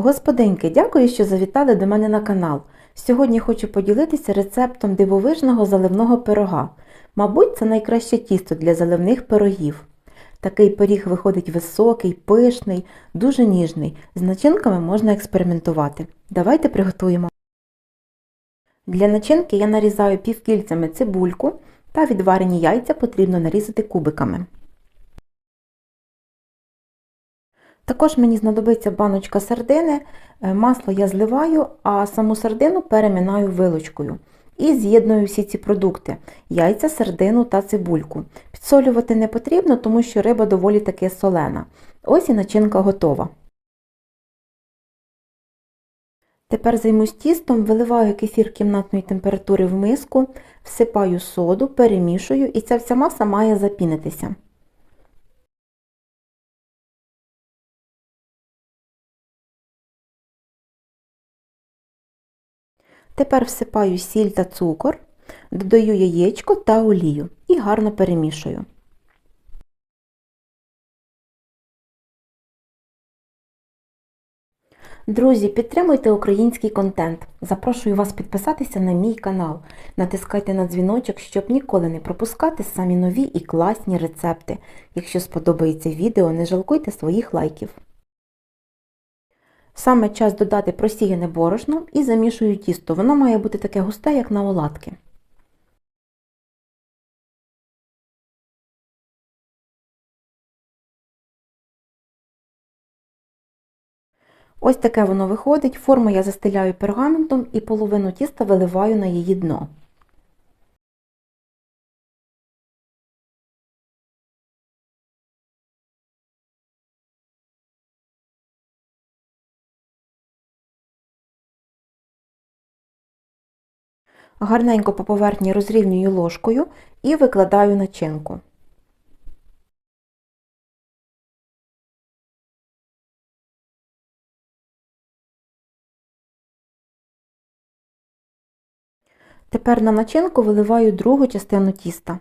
Господинки, дякую, що завітали до мене на канал. Сьогодні хочу поділитися рецептом дивовижного заливного пирога. Мабуть, це найкраще тісто для заливних пирогів. Такий пиріг виходить високий, пишний, дуже ніжний. З начинками можна експериментувати. Давайте приготуємо. Для начинки я нарізаю півкільцями цибульку та відварені яйця потрібно нарізати кубиками. Також мені знадобиться баночка сардини, Е, масло я зливаю, а саму сардину переминаю вилочкою. І з'єдную всі ці продукти яйця, сардину та цибульку. Підсолювати не потрібно, тому що риба доволі таки солена. Ось і начинка готова. Тепер займусь тістом, виливаю кефір кімнатної температури в миску, всипаю соду, перемішую і ця вся маса має запінитися. Тепер всипаю сіль та цукор, додаю яєчко та олію і гарно перемішую. Друзі, підтримуйте український контент. Запрошую вас підписатися на мій канал. Натискайте на дзвіночок, щоб ніколи не пропускати самі нові і класні рецепти. Якщо сподобається відео, не жалкуйте своїх лайків. Саме час додати просіяне борошно і замішую тісто. Воно має бути таке густе, як на оладки. Ось таке воно виходить. Форму я застеляю пергаментом і половину тіста виливаю на її дно. Гарненько по поверхні розрівнюю ложкою і викладаю начинку. Тепер на начинку виливаю другу частину тіста.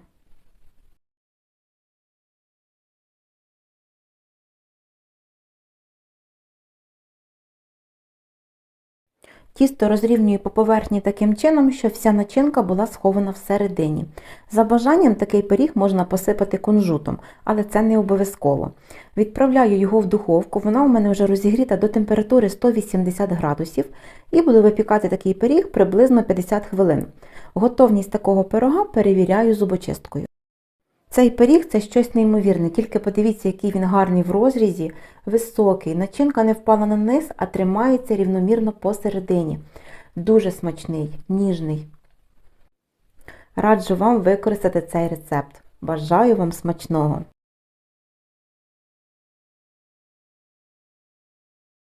Тісто розрівнюю по поверхні таким чином, щоб вся начинка була схована всередині. За бажанням такий пиріг можна посипати кунжутом, але це не обов'язково. Відправляю його в духовку, вона у мене вже розігріта до температури 180 градусів і буду випікати такий пиріг приблизно 50 хвилин. Готовність такого пирога перевіряю зубочисткою. Цей пиріг це щось неймовірне, тільки подивіться, який він гарний в розрізі, високий, начинка не впала на низ, а тримається рівномірно посередині. Дуже смачний, ніжний. Раджу вам використати цей рецепт. Бажаю вам смачного!